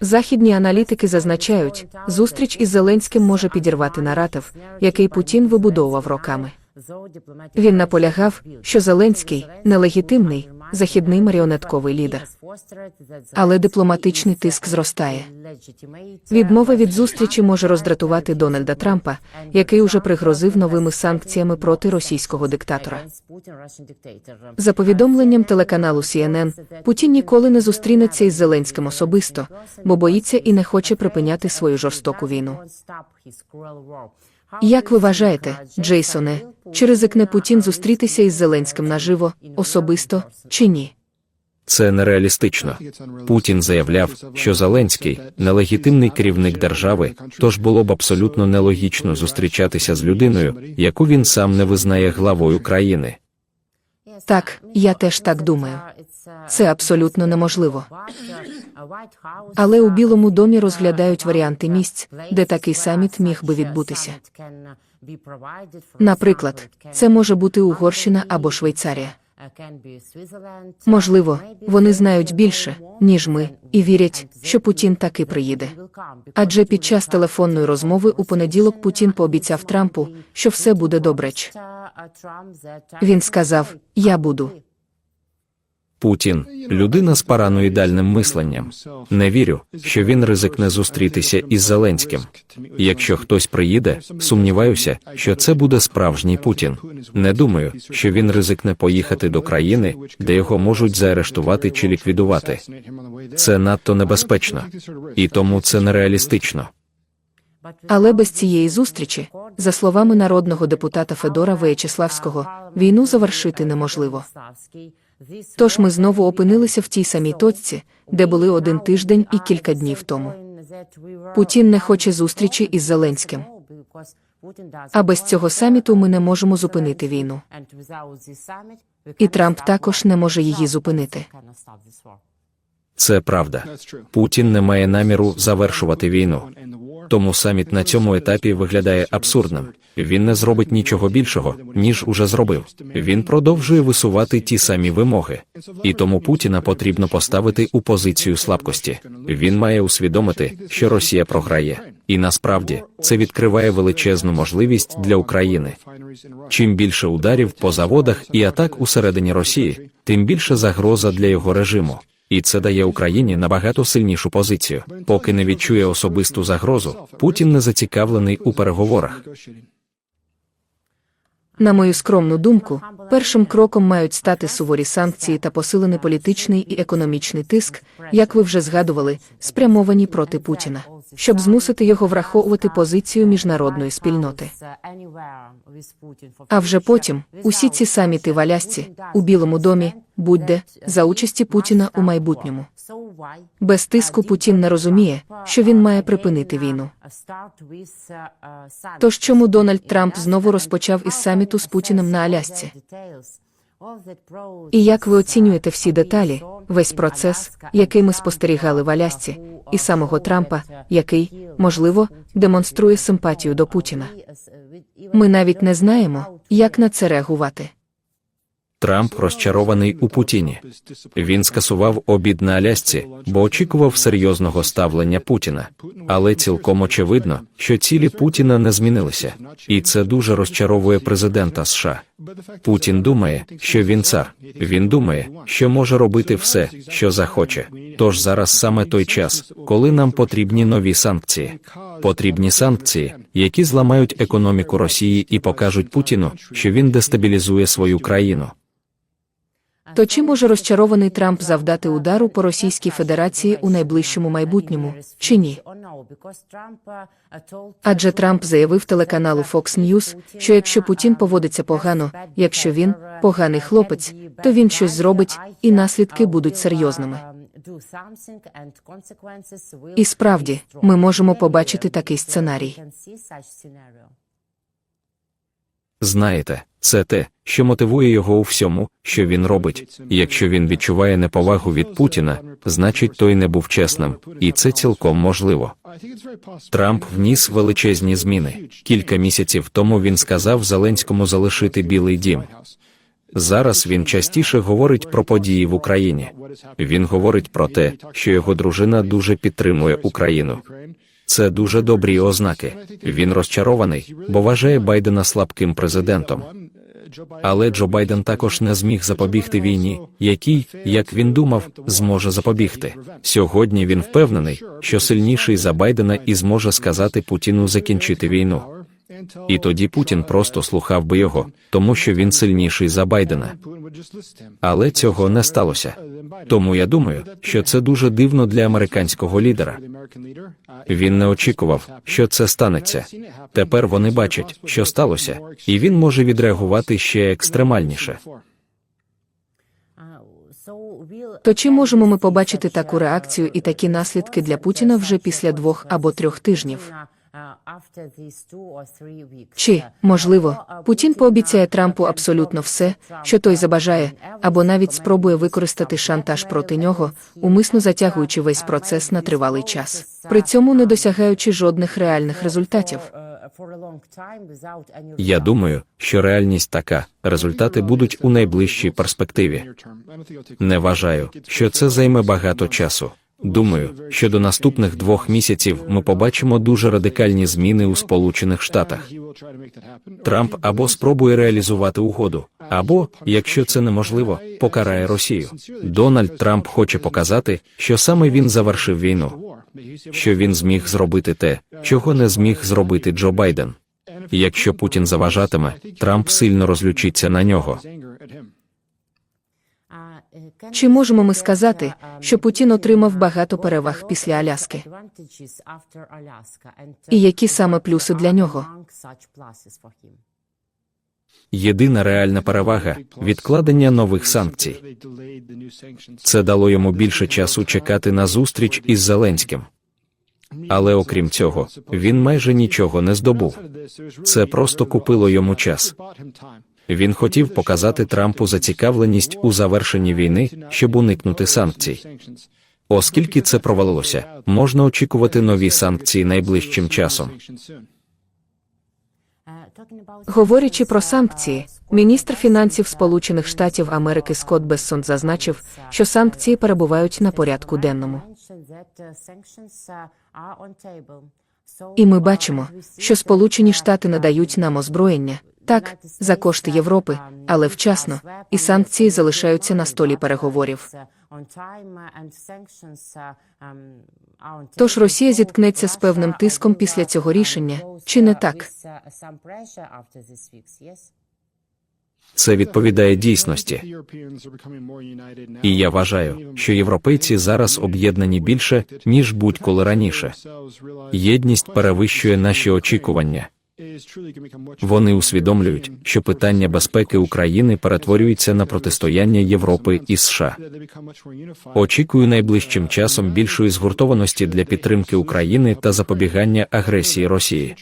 Західні аналітики зазначають, зустріч із Зеленським може підірвати наратив, який Путін вибудовував роками. Він наполягав, що Зеленський нелегітимний західний маріонетковий лідер. Але дипломатичний тиск зростає. Відмова від зустрічі може роздратувати Дональда Трампа, який уже пригрозив новими санкціями проти російського диктатора. За повідомленням телеканалу CNN, Путін ніколи не зустрінеться із Зеленським особисто, бо боїться і не хоче припиняти свою жорстоку війну. Як ви вважаєте, Джейсоне, чи ризикне Путін зустрітися із Зеленським наживо, особисто чи ні? Це нереалістично. Путін заявляв, що Зеленський нелегітимний керівник держави, тож було б абсолютно нелогічно зустрічатися з людиною, яку він сам не визнає главою країни. Так, я теж так думаю. Це абсолютно неможливо. Але у Білому домі розглядають варіанти місць, де такий саміт міг би відбутися. Наприклад, це може бути Угорщина або Швейцарія. Можливо, вони знають більше, ніж ми, і вірять, що Путін таки приїде. Адже під час телефонної розмови у понеділок Путін пообіцяв Трампу, що все буде добре. Він сказав: Я буду. Путін людина з параноїдальним мисленням. Не вірю, що він ризикне зустрітися із Зеленським. Якщо хтось приїде, сумніваюся, що це буде справжній Путін. Не думаю, що він ризикне поїхати до країни, де його можуть заарештувати чи ліквідувати. Це надто небезпечно, і тому це нереалістично. Але без цієї зустрічі, за словами народного депутата Федора Веячеславського, війну завершити неможливо. Тож ми знову опинилися в тій самій точці, де були один тиждень і кілька днів тому. Путін не хоче зустрічі із Зеленським. А без цього саміту ми не можемо зупинити війну. І Трамп також не може її зупинити. Це правда. Путін не має наміру завершувати війну. Тому саміт на цьому етапі виглядає абсурдним. Він не зробить нічого більшого, ніж уже зробив. Він продовжує висувати ті самі вимоги. І тому Путіна потрібно поставити у позицію слабкості. Він має усвідомити, що Росія програє, і насправді це відкриває величезну можливість для України. Чим більше ударів по заводах і атак усередині Росії, тим більше загроза для його режиму. І це дає Україні набагато сильнішу позицію. Поки не відчує особисту загрозу, Путін не зацікавлений у переговорах. На мою скромну думку, першим кроком мають стати суворі санкції та посилений політичний і економічний тиск, як ви вже згадували, спрямовані проти Путіна, щоб змусити його враховувати позицію міжнародної спільноти. А вже потім усі ці саміти в Алясці, у Білому домі, будь-де, за участі Путіна у майбутньому. Без тиску Путін не розуміє, що він має припинити війну. Тож чому Дональд Трамп знову розпочав із саміту з Путіним на Алясці? І як ви оцінюєте всі деталі, весь процес, який ми спостерігали в Алясці, і самого Трампа, який, можливо, демонструє симпатію до Путіна? Ми навіть не знаємо, як на це реагувати. Трамп розчарований у Путіні. Він скасував обід на Алясці, бо очікував серйозного ставлення Путіна. Але цілком очевидно, що цілі Путіна не змінилися, і це дуже розчаровує президента США. Путін думає, що він цар. Він думає, що може робити все, що захоче. Тож зараз саме той час, коли нам потрібні нові санкції. Потрібні санкції, які зламають економіку Росії і покажуть Путіну, що він дестабілізує свою країну. То чи може розчарований Трамп завдати удару по Російській Федерації у найближчому майбутньому, чи ні? Адже Трамп заявив телеканалу Fox News, що якщо Путін поводиться погано, якщо він поганий хлопець, то він щось зробить, і наслідки будуть серйозними. І справді, ми можемо побачити такий сценарій. Знаєте, це те, що мотивує його у всьому, що він робить. Якщо він відчуває неповагу від Путіна, значить той не був чесним, і це цілком можливо. Трамп вніс величезні зміни. Кілька місяців тому він сказав Зеленському залишити Білий дім. Зараз він частіше говорить про події в Україні. Він говорить про те, що його дружина дуже підтримує Україну. Це дуже добрі ознаки. Він розчарований, бо вважає Байдена слабким президентом. Але Джо Байден також не зміг запобігти війні, якій, як він думав, зможе запобігти. Сьогодні він впевнений, що сильніший за Байдена і зможе сказати Путіну закінчити війну. І тоді Путін просто слухав би його, тому що він сильніший за Байдена. Але цього не сталося. Тому я думаю, що це дуже дивно для американського лідера. Він не очікував, що це станеться. Тепер вони бачать, що сталося, і він може відреагувати ще екстремальніше. То чи можемо ми побачити таку реакцію і такі наслідки для Путіна вже після двох або трьох тижнів? Чи, можливо, Путін пообіцяє Трампу абсолютно все, що той забажає, або навіть спробує використати шантаж проти нього, умисно затягуючи весь процес на тривалий час, при цьому не досягаючи жодних реальних результатів. Я думаю, що реальність така: результати будуть у найближчій перспективі. Не вважаю, що це займе багато часу. Думаю, що до наступних двох місяців ми побачимо дуже радикальні зміни у Сполучених Штатах. Трамп або спробує реалізувати угоду, або, якщо це неможливо, покарає Росію. Дональд Трамп хоче показати, що саме він завершив війну, що він зміг зробити те, чого не зміг зробити Джо Байден. Якщо Путін заважатиме, Трамп сильно розлючиться на нього. Чи можемо ми сказати, що Путін отримав багато переваг після Аляски? І які саме плюси для нього? Єдина реальна перевага відкладення нових санкцій. Це дало йому більше часу чекати на зустріч із Зеленським. Але окрім цього, він майже нічого не здобув. Це просто купило йому час. Він хотів показати Трампу зацікавленість у завершенні війни, щоб уникнути санкцій. Оскільки це провалилося, можна очікувати нові санкції найближчим часом. Говорячи про санкції, міністр фінансів Сполучених Штатів Америки Скотт Бессон зазначив, що санкції перебувають на порядку денному. І ми бачимо, що Сполучені Штати надають нам озброєння, так, за кошти Європи, але вчасно, і санкції залишаються на столі переговорів. Тож Росія зіткнеться з певним тиском після цього рішення, чи не так? Це відповідає дійсності. І я вважаю, що європейці зараз об'єднані більше, ніж будь-коли раніше. Єдність перевищує наші очікування. Вони усвідомлюють, що питання безпеки України перетворюється на протистояння Європи і США. Очікую найближчим часом більшої згуртованості для підтримки України та запобігання агресії Росії.